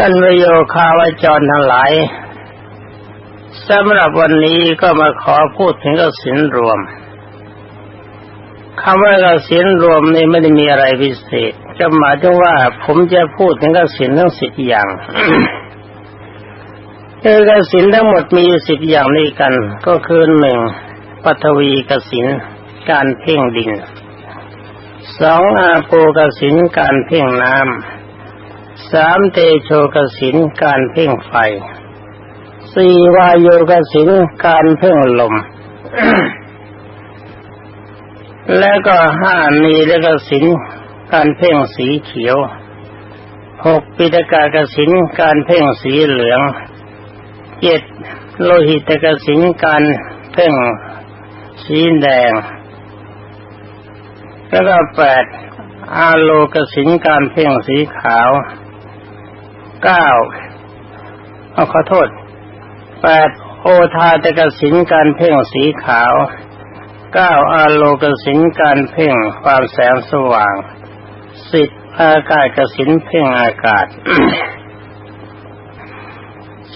ท่านประโยคาวจรทั้งหลายสำหรับวันนี้ก็มาขอพูดถึงกสินรวมคำว่ากสินรวมนี่ไม่ได้มีอะไรพิเศษ จะหมายถึงว่าผมจะพูดถึงกสินทั้งสิบอย่างคือกสินทั้งหมดมีสิบอย่างนี้กัน ก็คือหนึ่งปัทวีกสินการเพ่งดินสองอาโปกสินการเพ่งน้ำ สามเตโชกสินการเพ่งไฟสี่วายโยกสินการเพ่งลม แล้วก็ห้านีแล้วก็สินการเพ่งสีเขียวหกปิฎกากสินการเพ่งสีเหลืองเจ็ดโลหิตกสินการเพ่งสีแดง แล้วก็แปดอาโลกสินการเพ่งสีขาว เก้าเอาขอโทษแปดโอทาตกสินการเพ่งสีขาวเก้าอาโลกสินการเพ่งความแสงสว่างสิบอากาศกสินเพ่งอากาศ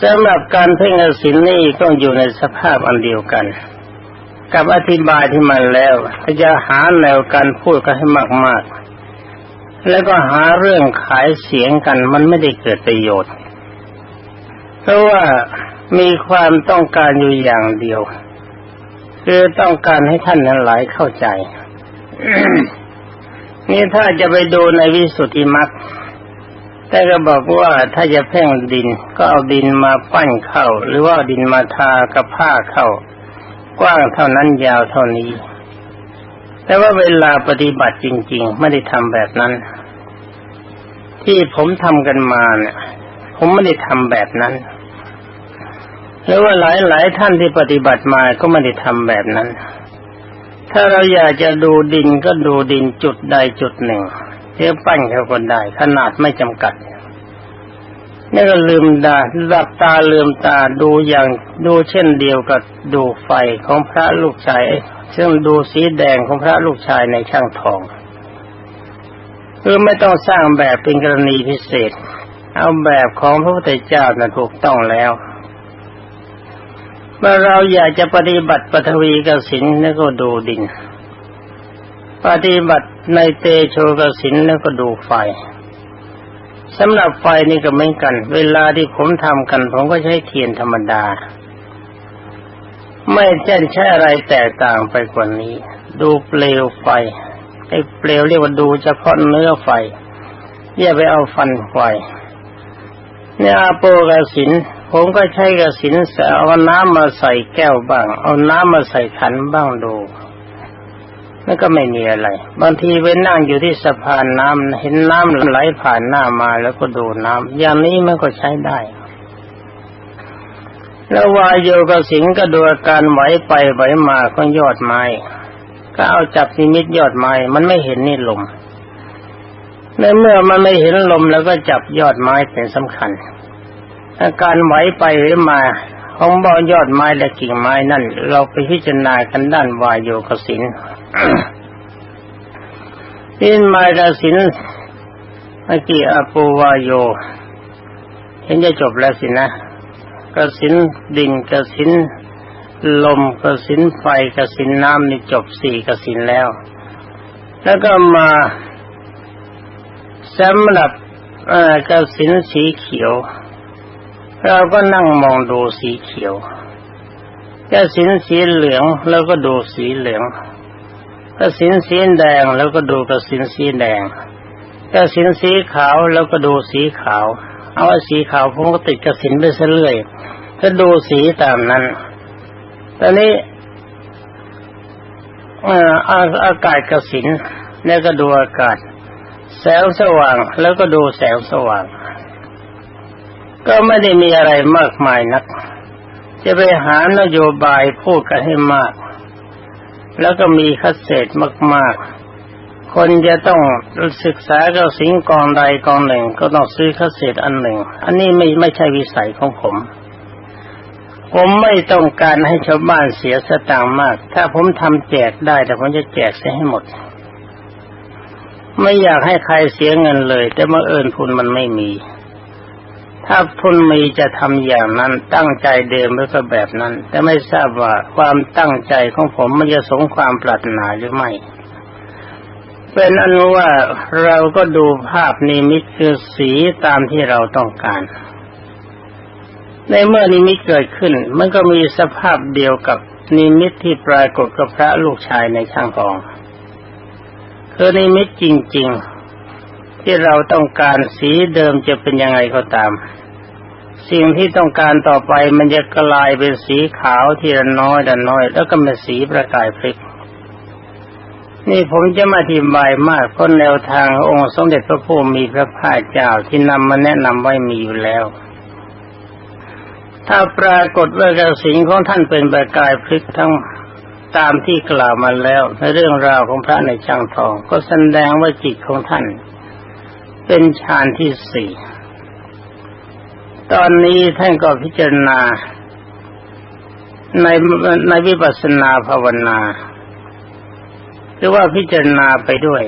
สำหรับการเพ่งกสินนี่ก็องอยู่ในสภาพอันเดียวกัน กับอธิบายที่มันแล้วถ้าจะหาแนวการพูดกันให้มากๆ แล้วก็หาเรื่องขายเสียงกันมันไม่ได้เกิดประโยชน์ เพราะว่ามีความต้องการอยู่อย่างเดียว คือต้องการให้ท่านนั้นหลายเข้าใจ นี่ถ้าจะไปดูในวิสุทธิมรรคแต่ก็บอกว่าถ้าจะเพ่งดินก็เอาดินมาปั้นเข้า หรือว่าดินมาทากับผ้าเข้ากว้างเท่านั้นยาวเท่านี้ แต่ว่าเวลาปฏิบัติจริง ๆ ไม่ได้ทำแบบนั้น ที่ผมทำกันมาเนี่ยผมไม่ได้ทำแบบนั้นหรือว่าหลายหลายท่านที่ปฏิบัติมาก็ไม่ได้ทำแบบนั้น ถ้าเราอยากจะดูดินก็ดูดินจุดใดจุดหนึ่งเทียบปั้นเขาก็ได้ ขนาดไม่จำกัด นี่ก็ลืมตาหลับตาลืมตาดูอย่างดูเช่นเดียวกับดูไฟของพระลูกชาย ซึ่งดูสีแดงของพระลูกชายในช่างทองคือไม่ต้องสร้างแบบเป็นกรณีพิเศษ เอาแบบของพระพุทธเจ้านะถูกต้องแล้ว เมื่อเราอยากจะปฏิบัติปฐวีกสินแล้วก็ดูดิน ปฏิบัติในเตโชกสินแล้วก็ดูไฟ สำหรับไฟนี่ก็เหมือนกัน เวลาที่ผมทำกัน ผมก็ใช้เทียนธรรมดา ไม่ใช่ใช้อะไรแตกต่างไปกว่านี้ ดูเปลวไฟไอ้เปลวเรียกว่าดูเฉพาะเนื้อไฟอย่าไปเอาฟันไฟเนี่ยอาโปกสินผมก็ใช้กสินเอาน้ำมาใส่แก้วบ้าง เอาน้ำมาใส่ขันบ้างดู นั่นก็ไม่มีอะไร บางทีไปนั่งอยู่ที่สะพานน้ำเห็นน้ำไหลผ่านหน้ามาแล้วก็ดูน้ำอย่างนี้มันก็ใช้ได้ แล้ววายโยกสิงก็ดูอาการไหวไปไหวมาของยอดไม้ ก็เอาจับนิมิตยอดไม้ มันไม่เห็นนี่ลมในเมื่อมันไม่เห็นลมแล้วก็จับยอดไม้เป็นสำคัญ อาการไหวไปไหรือมาของบอยอดไม้และกิ่งไม้นั่น เราไปพิจารณากันด้านวายโยกสิน ดินไม้กสินอากิอาปูวายโย เห็นจะจบแล้วสินะกระสินดินกระสินลมกระสินไฟกระสินน้ำนี่จบสี่กระสินแล้ว แล้วก็มาสำหรับกระสินสีเขียว เราก็นั่งมองดูสีเขียวถ้าสินสีเหลืองแล้วก็ดูสีเหลือง ถ้าสินสีแดงแล้วก็ดูกับสินสีแดงถ้าสินสีขาวแล้วก็ดูสีขาว เอาสีขาวผมก็ติดกับสินไปเรื่อยถ้าดูสีตามนั้น ตอนนี้อากาศกระสินแล้วก็ดูอากาศ แสงสว่างแล้วก็ดูแสงสว่าง ก็ไม่ได้มีอะไรมากมายนัก จะไปหานโยบายพูดกันให้มาก แล้วก็มีคัดเศษมาก ๆ คนจะต้องศึกษาเกับสิงกองใดกองหนึ่ง ก็ต้องซื้อคัดเศษอันหนึ่ง อันนี้ไม่ไม่ใช่วิสัยของผม ผมไม่ต้องการให้ชาวบ้านเสียสตางค์มาก ถ้าผมทำแจกได้แต่ผมจะแจกเสียให้หมด ไม่อยากให้ใครเสียเงินเลย แต่เมื่อเอิญทุนมันไม่มี ถ้าทุนมีจะทำอย่างนั้นตั้งใจเดิมไว้วก็แบบนั้น แต่ไม่ทราบว่าความตั้งใจของผมมันจะสมความปรารถนาหรือไม่ เป็นอนุว่าเราก็ดูภาพนิมิตคือสีตามที่เราต้องการ ในเมื่อนิมิตเกิดขึ้น มันก็มีสภาพเดียวกับนิมิตที่ปรากฏกับพระลูกชายในช่างทองคือนิมิตจริง ๆ ที่เราต้องการสีเดิมจะเป็นยังไงก็ตาม สิ่งที่ต้องการต่อไปมันจะกลายเป็นสีขาวทีละน้อยละน้อย แล้วก็เป็นสีประกายพริกนี่ผมจะมาอธิบายมากเพราะแนวทางองค์สมเด็จพระพุทธมีพระภาคเจ้าที่นำมาแนะนำไว้มีอยู่แล้ว ถ้าปรากฏว่ากระสิงของท่านเป็นประกายพริกทั้งตามที่กล่าวมาแล้วในเรื่องราวของพระในช่างทอง ก็แสดงว่าจิตของท่าน เป็นฌานที่สี่ ตอนนี้ท่านก็พิจารณา ในในวิปัสสนาภาวนา หรือว่าพิจารณาไปด้วย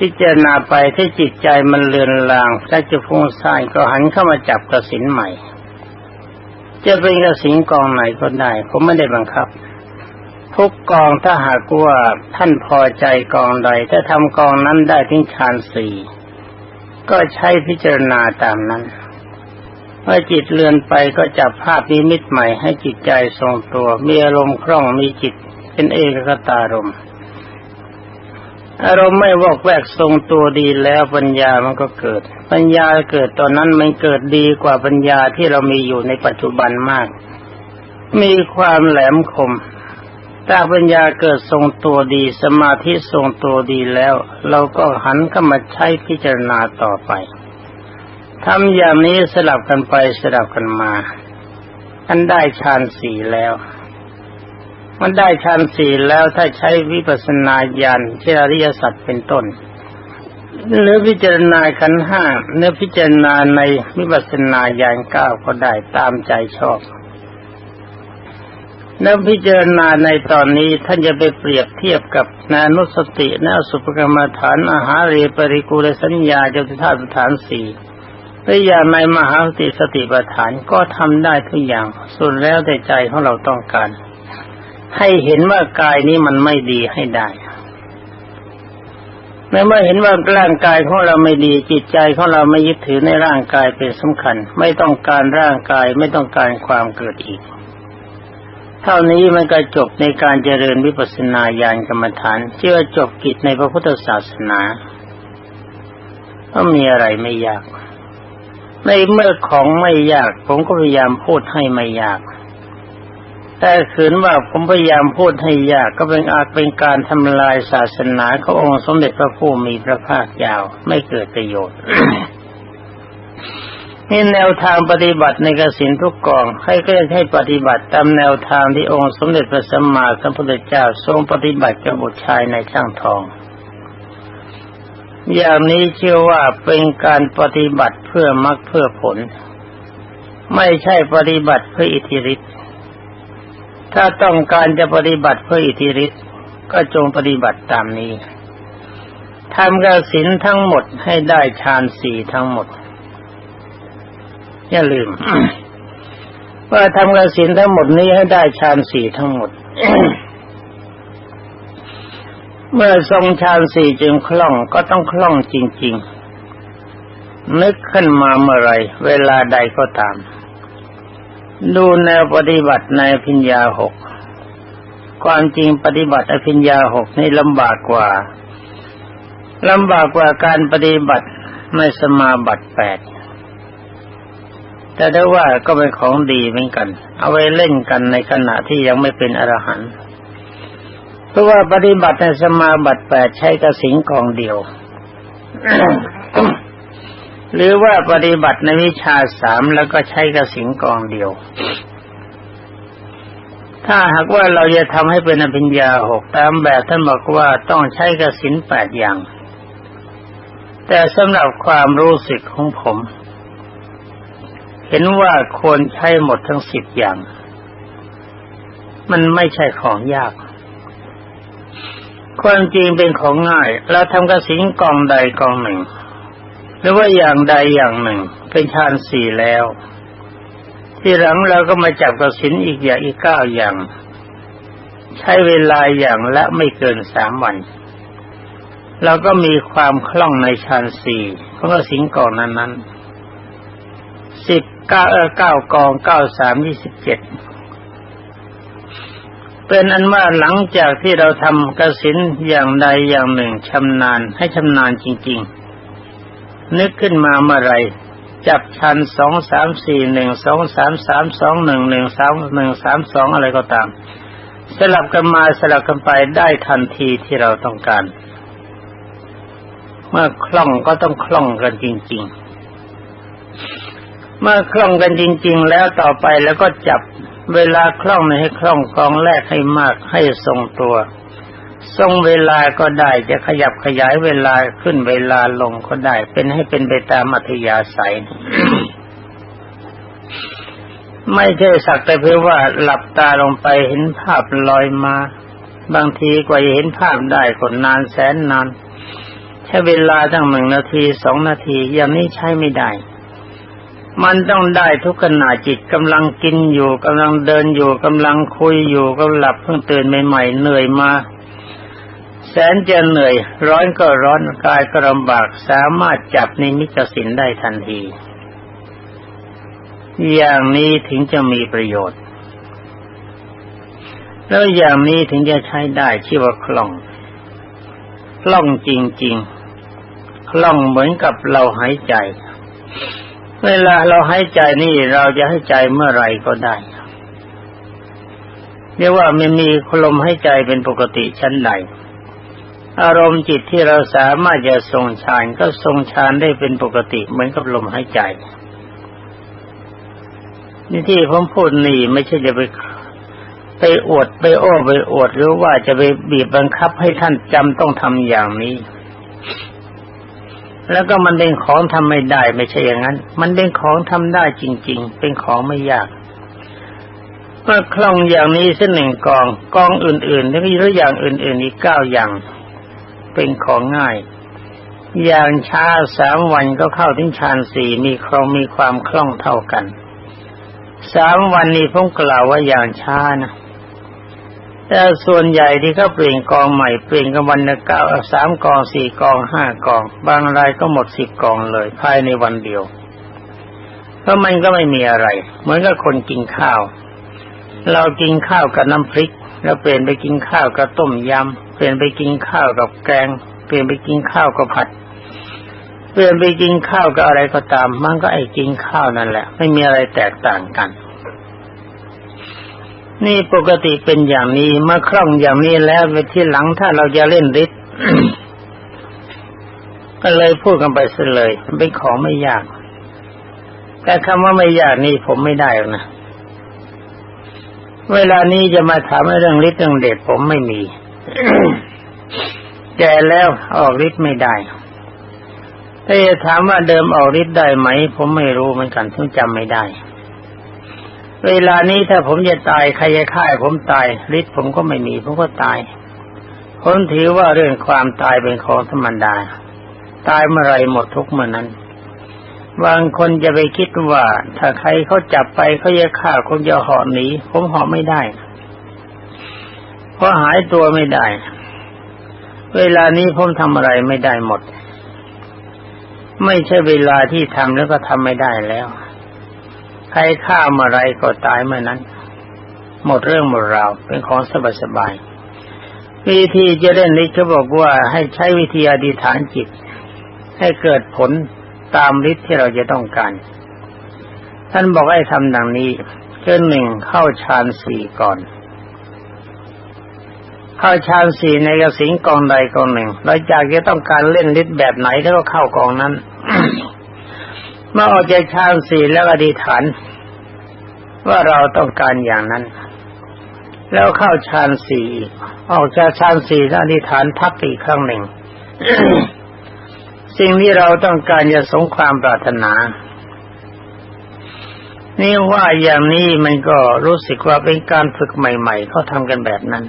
พิจารณาไปถ้าจิตใจมันเลือนลางถ้าจะฟุ้งซ่านก็หันเข้ามาจับกระสินใหม่ จะเป็นกระสินกองไหนก็ได้ ผมไม่ได้บังคับทุกกองถ้าหากว่าท่านพอใจกองใดถ้าทำกองนั้นได้ถึงฌานสี่ ก็ใช้พิจารณาตามนั้นเมื่อจิตเลือนไปก็จับภาพนิมิตใหม่ให้จิตใจทรงตัว มีอารมณ์คล่องมีจิตเป็นเอกคตารมอารมณ์ไม่วอกแวกทรงตัวดีแล้วปัญญามันก็เกิด ปัญญาเกิดตอนนั้นมันเกิดดีกว่าปัญญาที่เรามีอยู่ในปัจจุบันมาก มีความแหลมคม ถ้าปัญญาเกิดทรงตัวดีสมาธิทรงตัวดีแล้ว เราก็หันเข้ามาใช้พิจารณาต่อไปทำอย่างนี้สลับกันไปสลับกันมาอันได้ฌานสี่แล้ว มันได้ฌานสี่แล้วถ้าใช้วิปัสสนาญาณเช่อริยสัจเป็นต้นหรือพิจารณาขันห้าเนื้อพิจารณาในวิปัสสนาญาณเก้าก็ได้ตามใจชอบ แล้วพิจารณาในตอนนี้ท่านจะไปเปรียบเทียบกับนานุสตินาสุปกรรมฐานอาหารเรปริกูลสัญญาจตุธาตุฐานสี่หรือย่างในมหาสติสติปัฏฐานก็ทำได้ทุกอย่างส่วนแล้วแต่ใจของเราต้องการ ให้เห็นว่ากายนี้มันไม่ดีให้ได้เมื่อเห็นว่าร่างกายของเราไม่ดีจิตใจของเราไม่ยึดถือในร่างกายเป็นสำคัญ ไม่ต้องการร่างกายไม่ต้องการความเกิดอีก เท่านี้มันก็จบในการเจริญวิปัสสนาญาณกรรมฐานเชื่อจบกิจในพระพุทธศาสนาก็มีอะไรไม่ยาก ในเมื่อของไม่ยาก ผมก็พยายามพูดให้ไม่ยาก แต่ขืนว่าผมพยายามพูดให้ยากก็เป็นอาจเป็นการทำลายศาสนาขององค์สมเด็จพระผู้มีพระภาคยาวไม่เกิดประโยชน์ นี่แนวทางปฏิบัติในกสินทุกกองให้ก็ให้ปฏิบัติตามแนวทางที่องค์สมเด็จพระสัมมาสัมพุทธเจ้าทรงปฏิบัติกับบุตรชายในช่างทอง อย่างนี้เชื่อว่าเป็นการปฏิบัติเพื่อมรรคเพื่อผล ไม่ใช่ปฏิบัติเพื่ออิทธิฤทธิ์ถ้าต้องการจะปฏิบัติเพื่ออิทธิฤทธิ์ก็จงปฏิบัติตามนี้ทำกสินทั้งหมดให้ได้ฌานสี่ทั้งหมด อย่าลืม ว่าทำกสินทั้งหมดนี้ให้ได้ฌานสี่ทั้งหมด เมื่อทรงฌานสี่จึงคล่องก็ต้องคล่องจริง ๆ นึกขึ้นมาเมื่อไรเวลาใดก็ตาม ดูแนวปฏิบัติในพิญญาหกความจริงปฏิบัติอภิญญาหกนี่ลำบากกว่าลำบากกว่าการปฏิบัติในสมาบัติแปด แต่ได้ว่าก็เป็นของดีเหมือนกัน เอาไว้เล่นกันในขณะที่ยังไม่เป็นอรหันต์เพราะว่าปฏิบัติในสมาบัติแปดใช้กระสิงกองเดียว หรือว่าปฏิบัติในวิชาสามแล้วก็ใช้กระสิงกองเดียว ถ้าหากว่าเราจะทำให้เป็นอภิญญาหกตามแบบท่านบอกว่าต้องใช้กระสินแปดอย่าง แต่สำหรับความรู้สึกของผม เห็นว่าควรใช้หมดทั้งสิบอย่าง มันไม่ใช่ของยาก ความจริงเป็นของง่าย เราทำกระสินกองใดกองหนึ่ง หรือว่าอย่างใดอย่างหนึ่ง เป็นฌานสี่แล้ว ที่หลังเราก็มาจับกระสินอีกอย่างอีกเก้าอย่าง ใช้เวลาอย่างละไม่เกินสามวันเราก็มีความคล่องในฌานสี่ของกสินกอนนั้นนั้นสิบ เก้าเออเก้ากองเก้าสามยี่สิบเจ็ดเป็นอันว่าหลังจากที่เราทำกสินอย่างใดอย่างหนึ่งชำนาญให้ชำนาญจริง ๆ นึกขึ้นมาเมื่อไรจับชันสองสามสี่หนึ่งสองสามสามสองหนึ่งหนึ่งสามหนึ่งสามสองอะไรก็ตาม สลับกันมาสลับกันไปได้ทันทีที่เราต้องการ เมื่อคล่องก็ต้องคล่องกันจริง ๆ เมื่อคล่องกันจริง ๆ แล้วต่อไปแล้วก็จับเวลาคล่องให้คล่องกองแรกให้มากให้ทรงตัว ทรงเวลาก็ได้จะขยับขยายเวลาขึ้นเวลาลงก็ได้ เป็นให้เป็นไปตามอัธยาศัย ไม่ใช่สักแต่เพียงว่าหลับตาลงไปเห็นภาพลอยมา บางทีกว่าจะเห็นภาพได้ก็นานแสนนานใช้เวลาตั้งหนึ่งนาทีสองนาทีอย่างนี้ใช้ไม่ได้ มันต้องได้ทุกขณะจิตกำลังกินอยู่กำลังเดินอยู่กำลังคุยอยู่กำลับเพิ่งตื่นใหม่ๆเหนื่อยมา แสนจะเหนื่อย ร้อนก็ร้อนกายก็ลำบากสามารถจับนิมิตสินได้ทันที อย่างนี้ถึงจะมีประโยชน์ แล้วอย่างนี้ถึงจะใช้ได้ชื่อว่าคล่อง คล่องจริงๆคล่องเหมือนกับเราหายใจ เวลาเราให้ใจนี่เราจะให้ใจเมื่อไรก็ได้เรียกว่าไมันมีลมให้ใจเป็นปกติชั้นใดอารมณ์จิตที่เราสามารถจะทรงฌานก็ทรงฌานได้เป็นปกติเหมือนกับลมหายใจนี่ที่ผมพูดนี่ไม่ใช่จะไปไปอวดไปโอ้ไปอวดหรือว่าจะไปบีบบังคับให้ท่านจำต้องทำอย่างนี้ แล้วก็มันเป็นของทำไม่ได้ ไม่ใช่อย่างนั้น มันเป็นของทำได้จริง ๆ เป็นของไม่ยากเมื่อคล่องอย่างนี้เสักหนึ่งกองกองอื่นๆแล้วมีตัวอย่างอื่นๆอีกเก้าอย่าง เป็นของง่าย อย่างช้าสามวันก็เข้าถึงฌานสี่มีครองมีความคล่องเท่ากันสามวันนี้ผมกล่าวว่าอย่างช้านะ แต่ส่วนใหญ่ที่เขาเปลี่ยนกองใหม่เปลี่ยนกันวันละเก้าสามกองสี่กองห้ากอง บางรายก็หมดสิบกองเลย ภายในวันเดียวเพราะมันก็ไม่มีอะไร เหมือนกับคนกินข้าว เรากินข้าวกับน้ำพริก แล้วเปลี่ยนไปกินข้าวกับต้มยำเปลี่ยนไปกินข้าวกับแกง เปลี่ยนไปกินข้าวกับผัด เปลี่ยนไปกินข้าวกับอะไรก็ตาม มันก็ไอ้กินข้าวนั่นแหละ ไม่มีอะไรแตกต่างกัน นี่ปกติเป็นอย่างนี้เมื่อคล่องอย่างนี้แล้วไปที่หลังถ้าเราจะเล่นฤทธิ์ก็เลยพูดกันไปเสียเลยเป็นของไม่ยาก แต่คำว่าไม่ยากนี่ผมไม่ได้นะ เวลานี้จะมาถามเรื่องฤทธิ์เรื่องเดชผมไม่มีแก่แล้วออกฤทธิ์ไม่ได้ถ้าจะถามว่าเดิมออกฤทธิ์ได้ไหม ผมไม่รู้เหมือนกันทึงจำไม่ได้ เวลานี้ถ้าผมจะตายใครจะฆ่าผมตายฤทธิ์ผมก็ไม่มีผมก็ตายผมถือว่าเรื่องความตายเป็นของธรรมดา ตายเมื่อไรหมดทุกเมื่อนั้น บางคนจะไปคิดว่า ถ้าใครเขาจับไปเขาจะฆ่าคนจะเหาะหนีผมเหาะไม่ได้เพราะหายตัวไม่ได้ เวลานี้ผมทำอะไรไม่ได้หมด ไม่ใช่เวลาที่ทำแล้วก็ทำไม่ได้แล้ว ใครฆ่ามื่อไรก็ตายเมื่อนั้น หมดเรื่องหมดราวเป็นของสบายสบายวิธีจะเล่นนี้เขาบอกว่าให้ใช้วิธีอธิษฐานจิต ให้เกิดผลตามฤทธิ์ที่เราจะต้องการ ท่านบอกให้ทำดังนี้เช่นหนึ่งเข้าฌานสี่ก่อน เข้าฌานสี่ในกระสิงกองใดกองหนึ่งเราจากจะต้องการเล่นฤทธิ์แบบไหนแล้วก็เข้ากองนั้น เมื่อออกจากฌานสี่แล้วอธิษฐาน ว่าเราต้องการอย่างนั้น แล้วเข้าฌานสี่ออกจากฌานสี่แล้วอธิษฐานทับอีกครั้งหนึ่ง สิ่งที่เราต้องการจะสงความปรารถนา นี่ว่าอย่างนี้มันก็รู้สึกว่าเป็นการฝึกใหม่ๆเขาทำกันแบบนั้น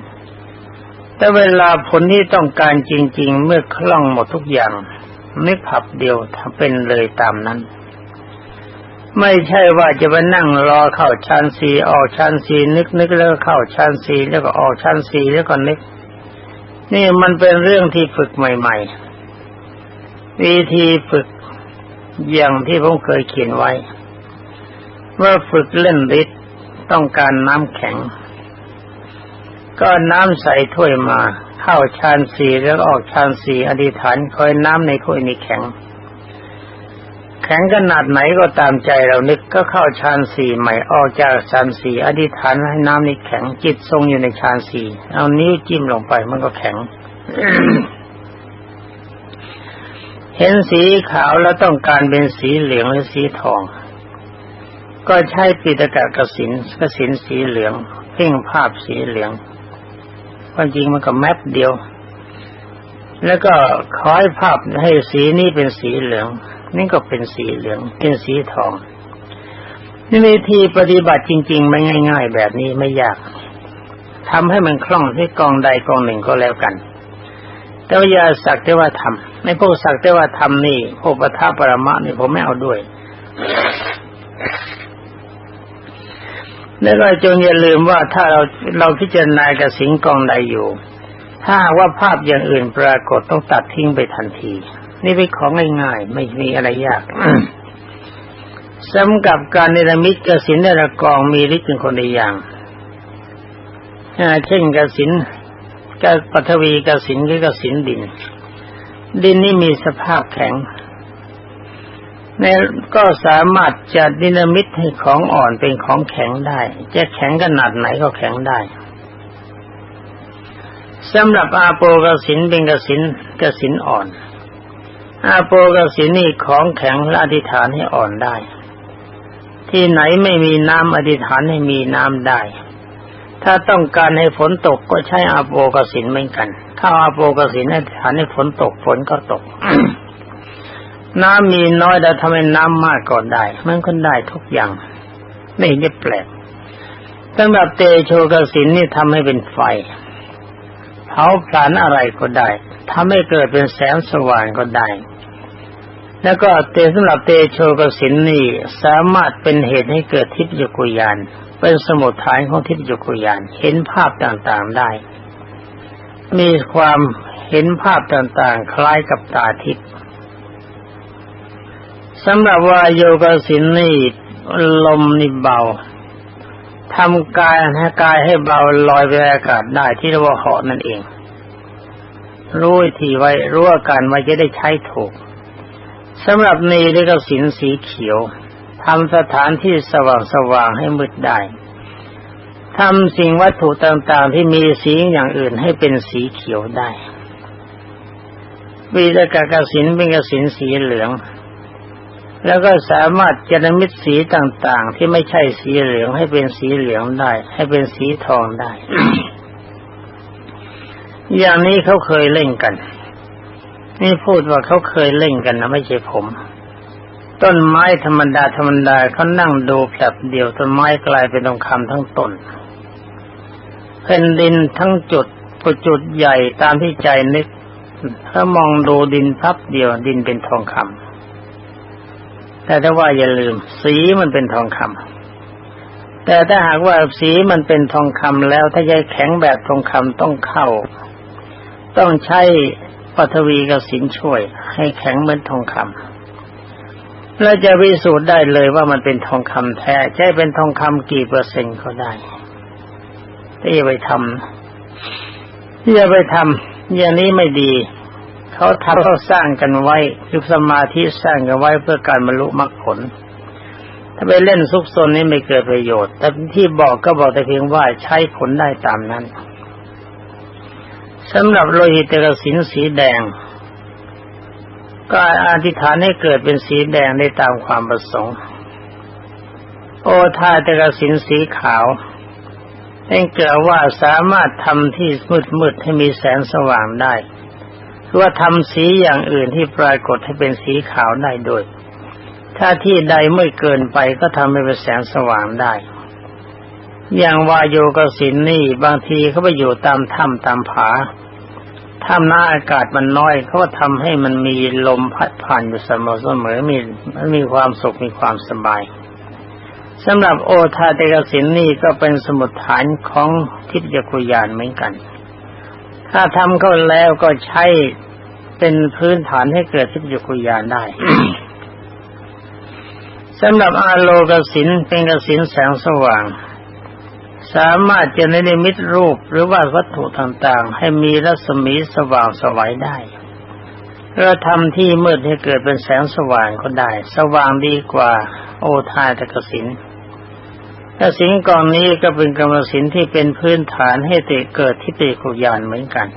แต่เวลาผลที่ต้องการจริง ๆ เมื่อคล่องหมดทุกอย่างนึกผับเดียวถ้าเป็นเลยตามนั้น ไม่ใช่ว่าจะไปนั่งรอเข้าชั้นสี่ออกชั้นสี่นึกนึกแล้วก็เข้าชั้นสี่แล้วก็ออกชั้นสี่แล้วก็นึก นี่มันเป็นเรื่องที่ฝึกใหม่ ๆ วิธีฝึกอย่างที่ผมเคยเขียนไว้ ว่าฝึกเล่นฤทธิ์ต้องการน้ำแข็ง ก็น้ำใส่ถ้วยมา เข้าชานสีแล้วออกชานสีอธิษฐานคอยน้ำในถ้วยนี้แข็ง แข็งขนาดไหนก็ตามใจเรานึกก็เข้าชานสีใหม่ออกจากชานสีอธิษฐานให้น้ำนี้แข็งจิตทรงอยู่ในชานสีเอานิ้วจิ้มลงไปมันก็แข็ง เห็นสีขาวแล้วต้องการเป็นสีเหลืองหรือสีทอง ก็ใช้ปิตกะกสินกสินสีเหลืองเพ่งภาพสีเหลืองความจริงมันก็แมปเดียว แล้วก็คอยภาพให้สีนี้เป็นสีเหลือง นี่ก็เป็นสีเหลือง เป็นสีทองนี่วิธีปฏิบัติจริงๆไม่ง่าย ๆ แบบนี้ไม่ยากทำให้มันคล่องที่กองใดกองหนึ่งก็แล้วกัน แต่ว่าอย่าสักแต่ว่าทำในพวกสักแต่ว่าทำนี่พวกปทัปรมะนี่ผมไม่เอาด้วยแล้วก็จงอย่าลืมว่าถ้าเราเราพิจารณากระสิงกองใดอยู่ ถ้าว่าภาพอย่างอื่นปรากฏต้องตัดทิ้งไปทันที นี่เป็นของง่ายๆไม่มีอะไรยากสำกับการเนรมิตกสินในระกองมีฤทธิ์เป็นคนในอย่างเช่นกสินกปัทวีกสินคือกสินดิน ดินนี่มีสภาพแข็งในก็สามารถจะดินามิตให้ของอ่อนเป็นของแข็งได้ จะแข็งขนาดไหนก็แข็งได้สำหรับอาโปกสินเป็นกสินกสินอ่อน อาโปกัสินนี่ของแข็งและอธิษฐานให้อ่อนได้ ที่ไหนไม่มีน้ำอธิษฐานให้มีน้ำได้ ถ้าต้องการให้ฝนตกก็ใช้อาโปกสินเหมือนกัน ถ้าอาโปกสินอธิษฐานให้ฝนตกฝนก็ตก น้ำมีน้อยแต่ทำให้น้ำมากก็ได้ มันก็ได้ทุกอย่าง ไม่เห็นจะแปลกสำหรับเตโชกสินนี่ทำให้เป็นไฟเผาผลาญอะไรก็ได้ทำให้เกิดเป็นแสงสว่างก็ได้ แล้วก็เตสำหรับเตโชกสินนี่สามารถเป็นเหตุให้เกิดทิพยกุยาน เป็นสมุทฐานของทิพยกุยาน เห็นภาพต่างๆได้ มีความเห็นภาพต่างๆ คล้ายกับตาทิพย์สำหรับว่าโยกสินนี่ลมนี่เบาทำกายให้กายให้เบาลอยไปอากาศได้ที่เรียกว่าเหาะนั่นเอง รู้ทีไว้รู้อาการไว้จะได้ใช้ถูก สำหรับนีเรียกสินสีเขียวทำสถานที่สว่างสว่างให้มืดได้ทำสิ่งวัตถุต่างๆ ที่มีสีอย่างอื่นให้เป็นสีเขียวได้วีรกกสินเป็นกสินสีเหลือง แล้วก็สามารถจะนมิตสีต่างๆ ที่ไม่ใช่สีเหลืองให้เป็นสีเหลืองได้ ให้เป็นสีทองได้ อย่างนี้เขาเคยเล่นกัน นี่พูดว่าเขาเคยเล่นกันนะไม่ใช่ผม ต้นไม้ธรรมดาธรรมดาเขานั่งดูแผลบเดียวต้นไม้กลายเป็นทองคำทั้งต้นแผ่นดินทั้งจุดปุจุดใหญ่ตามที่ใจนึก ถ้ามองดูดินพับเดียวดินเป็นทองคำแต่ถ้าว่าอย่าลืม สีมันเป็นทองคำแต่ถ้าหากว่าสีมันเป็นทองคำแล้วถ้าใจแข็งแบบทองคำต้องเข้า ต้องใช้ ปัทวีกับสินช่วย ให้แข็งเหมือนทองคำแล้วจะพิสูจน์ได้เลยว่ามันเป็นทองคำแท้ใช่เป็นทองคำกี่เปอร์เซ็นต์ก็ได้ที่ไปทำที่จะไปทำอย่างนี้ไม่ดี เขาทำเขาสร้างกันไว้คือสมาธิสร้างกันไว้เพื่อการบรรลุมรรคผล ถ้าไปเล่นซุกซนนี้ไม่เกิดประโยชน์ แต่ที่บอกก็บอกแต่เพียงว่าใช้ผลได้ตามนั้น สำหรับโลหิตกสินสีแดง ก็อธิษฐานให้เกิดเป็นสีแดงได้ตามความประสงค์ โอทาตกสินสีขาวให้เกิดว่าสามารถทำที่มืดๆให้มีแสงสว่างได้ว่าทำสีอย่างอื่นที่ปรากฏให้เป็นสีขาวได้โดยถ้าที่ใดไม่เกินไปก็ทำให้เป็นแสงสว่างได้ อย่างวายโยกสินนี่บางทีเขาไปอยู่ตามถ้ำตามผาถ้ำหน้าอากาศมันน้อยเขาก็ทำให้มันมีลมพัดผ่านอยู่เสมอเสมอมีมันมีความสุขมีความสบายสำหรับโอทาเตกสินนี่ก็เป็นสมุดฐานของทิพยคุยานเหมือนกัน ถ้าทำก็แล้วก็ใช้เป็นพื้นฐานให้เกิดทิพยคุยานได้สำหรับอาโลกสินเป็นกสินแสงสว่าง สามารถจะในนิมิตรูปหรือว่าวัตถุต่างๆ ให้มีรัศมีสว่างสวัยได้เราทำที่มืดให้เกิดเป็นแสงสว่างก็ได้ สว่างดีกว่า โอทายตะกสินกสินกองนี้ก็เป็นกรรมสินที่เป็นพื้นฐานให้เตเกิดทิฏฐิคุยานเหมือนกัน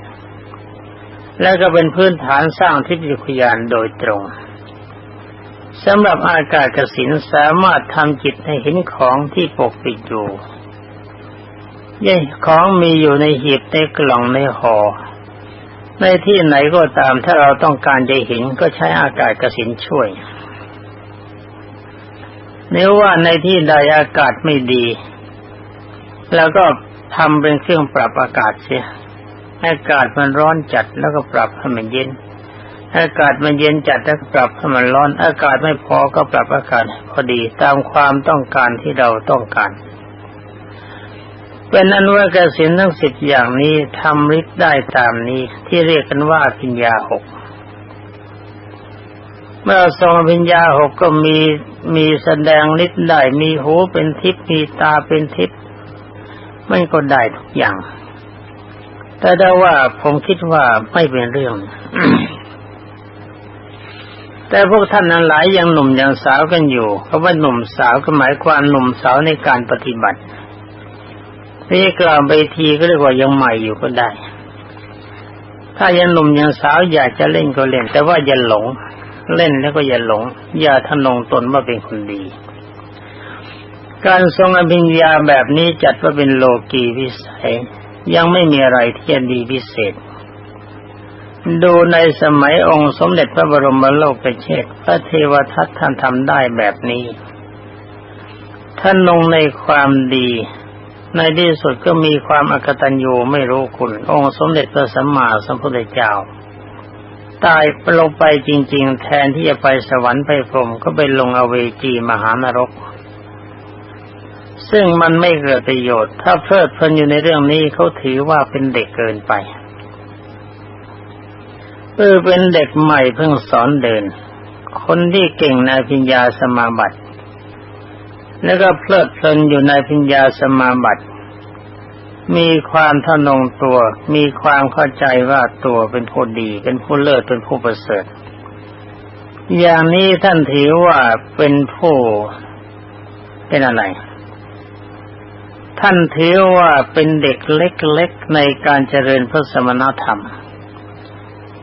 และก็เป็นพื้นฐานสร้างทิฏฐิคุยานโดยตรงสำหรับอากาศกสินสามารถทำจิตให้เห็นของที่ปกปิดอยู่ ย่ของมีอยู่ในหีบในกล่องในหอ่อในที่ไหนก็ตามถ้าเราต้องการจะเห็นก็ใช้อากาศกสินช่วยเนื้อว่าในที่ใดอากาศไม่ดี แล้วก็ทำเป็นเครื่องปรับอากาศเสียอากาศมันร้อนจัดแล้วก็ปรับให้มันเย็น อากาศมันเย็นจัดแล้วก็ปรับให้มันร้อน อากาศไม่พอก็ปรับอากาศพอดีตามความต้องการที่เราต้องการ เป็นอนุกสินทั้งสิบอย่างนี้ทำฤทธิ์ได้ตามนี้ที่เรียกกันว่าปิญญาหก เมื่อทรงปิญญาหกก็มีมีแสดงฤทธิ์ได้มีหูเป็นทิพย์มีตาเป็นทิพย์ไม่ก็ได้ทุกอย่าง แต่ได้ว่าผมคิดว่าไม่เป็นเรื่อง แต่พวกท่านนั้นหลายยังหนุ่มยังสาวกันอยู่เพราะว่าหนุ่มสาวก็หมายความหนุ่มสาวในการปฏิบัติ นี่กล่าวไปทีก็เรียกว่ายังใหม่อยู่ก็ได้ ถ้ายังหนุ่มยังสาวอยากจะเล่นก็เล่น แต่ว่าอย่าหลง เล่นแล้วก็อย่าหลง อย่าทนงตนว่าเป็นคนดี การทรงอภิญญาแบบนี้จัดว่าเป็นโลกีวิสัย ยังไม่มีอะไรที่จะดีพิเศษ ดูในสมัยองค์สมเด็จพระบรมโลกเชษพระเทวทัตท่านทำได้แบบนี้ท่านลงในความดี ในที่สุดก็มีความอกตัญญูไม่รู้คุณ องค์สมเด็จพระสัมมาสัมพุทธเจ้า ตายลงไปจริง ๆ แทนที่จะไปสวรรค์ไปพรมก็ไปลงอเวจีมหานรก ซึ่งมันไม่เกิดประโยชน์ ถ้าเพลิดเพลินอยู่ในเรื่องนี้เขาถือว่าเป็นเด็กเกินไปเออเป็นเด็กใหม่เพิ่งสอนเดิน คนที่เก่งในพิญญาสมาบัติ แล้วก็เพลิดเพลินอยู่ในพิญญาสมาบัติ มีความทนงตัว มีความเข้าใจว่าตัวเป็นผู้ดี เป็นผู้เลิศ เป็นผู้ประเสริฐ อย่างนี้ท่านถือว่าเป็นผู้เป็นอะไร ท่านถือว่าเป็นเด็กเล็กๆในการเจริญพระสมณธรรม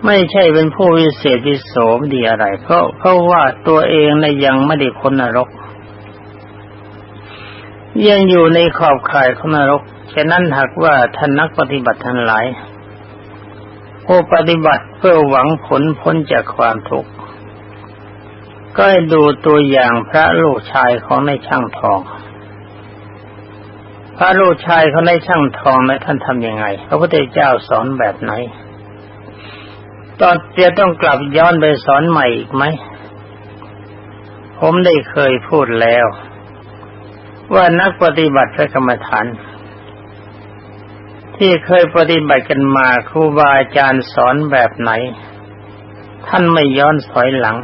ไม่ใช่เป็นผู้วิเศษวิโสมดีอะไร เพราะเพราะว่าตัวเองในยังไม่ได้พ้นนรก ยังอยู่ในขอบข่ายของนรก ฉะนั้นหากว่าท่านนักปฏิบัติทั้งหลายผู้ปฏิบัติเพื่อหวังผลพ้นจากความทุกข์ ก็ให้ดูตัวอย่างพระลูกชายของในช่างทอง พระลูกชายเขาในช่างทองนะท่านทำยังไง พระพุทธเจ้าสอนแบบไหน ตอนจะต้องกลับย้อนไปสอนใหม่อีกไหม ผมได้เคยพูดแล้ว ว่านักปฏิบัติพระกรรมฐาน ที่เคยปฏิบัติกันมาครูบาอาจารย์สอนแบบไหน ท่านไม่ย้อนถอยหลัง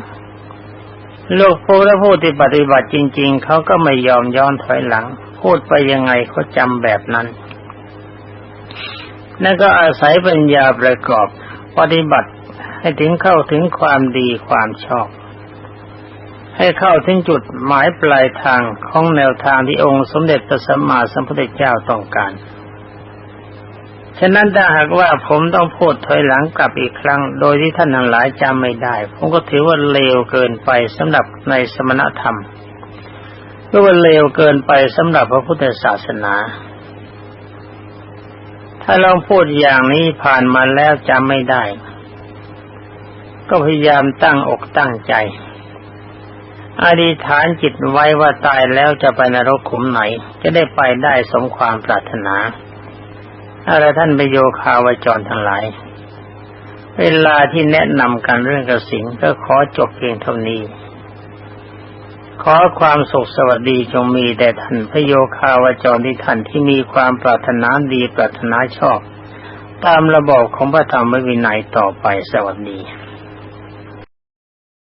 โลกผู้และผู้ที่ปฏิบัติจริง ๆเขาก็ไม่ยอมย้อนถอยหลัง พูดไปยังไงเขาจำแบบนั้นนั่นก็อาศัยปัญญาประกอบปฏิบัติให้ถึงเข้าถึงความดีความชอบ ให้เข้าถึงจุดหมายปลายทางของแนวทางที่องค์สมเด็จพระสัมมาสัมพุทธเจ้าต้องการ ฉะนั้นถ้าหากว่าผมต้องพูดถอยหลังกลับอีกครั้ง โดยที่ท่านทั้งหลายจำไม่ได้ ผมก็ถือว่าเลวเกินไปสำหรับในสมณธรรมก็ว่าเลวเกินไปสำหรับพระพุทธศาสนา ถ้าลองพูดอย่างนี้ผ่านมาแล้วจำไม่ได้ ก็พยายามตั้งอกตั้งใจ อธิษฐานจิตไว้ว่าตายแล้วจะไปนรกขุมไหน จะได้ไปได้สมความปรารถนาอะไรท่านไปโยคาวจรทั้งหลาย เวลาที่แนะนำการเรื่องกระสิงก็ขอจบเพียงเท่านี้ ขอความสุขสวัสดีจงมีแด่ท่านพระโยคาวจรที่ท่านที่มีความปรารถนาดีปรารถนาชอบ ตามระบอบของพระธรรมวินัยต่อไปสวัสดี